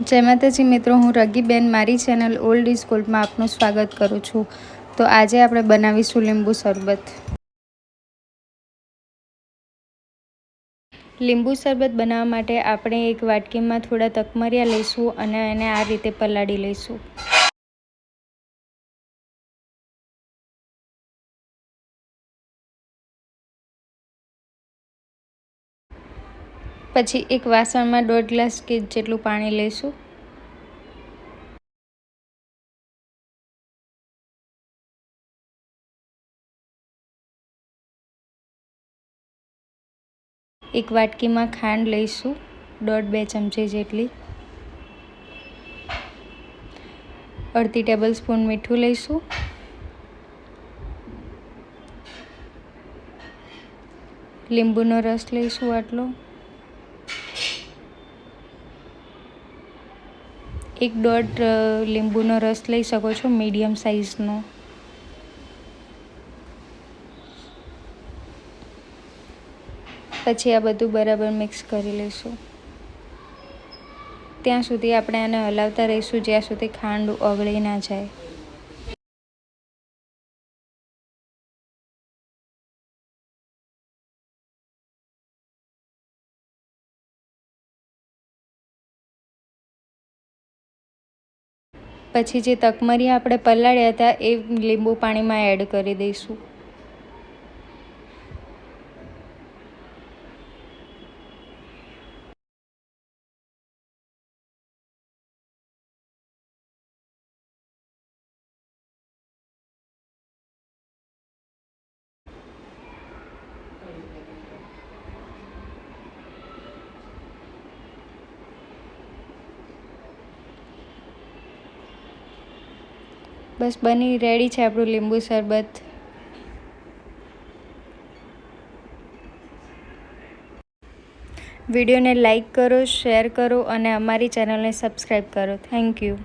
જય માતાજી, મિત્રો, હું રગીબેન. મારી ચેનલ ઓલ્ડ ઇઝ ગોલ્ડમાં આપનું સ્વાગત કરું છું. તો આજે આપણે બનાવીશું લીંબુ શરબત. લીંબુ શરબત બનાવવા માટે આપણે એક વાટકીમાં થોડા તકમરિયા લઈશું અને એને આ રીતે પલાળી લઈશું. પછી એક વાસણમાં દોઢ ગ્લાસ કે જેટલું પાણી લઈશું. એક વાટકીમાં ખાંડ લઈશું, દોઢ બે ચમચી જેટલી. અડધી ટેબલ સ્પૂન મીઠું લઈશું. લીંબુનો રસ લઈશું આટલો. એક દોઢ લીંબુનો રસ લઈ શકો છો, મીડિયમ સાઇઝનો. પછી આ બધું બરાબર મિક્સ કરી લઈશું. ત્યાં સુધી આપણે આને હલાવતા રહીશું, જ્યાં સુધી ખાંડ ઓગળી ના જાય. પછી જે તકમરી આપણે પલાળ્યા હતા એ લીંબુ પાણીમાં એડ કરી દઈશું. બસ બની રેડી છે આપણું લીંબુ શરબત. વિડીયોને લાઇક કરો, શેર કરો અને અમારી ચેનલને સબસ્ક્રાઈબ કરો. Thank you.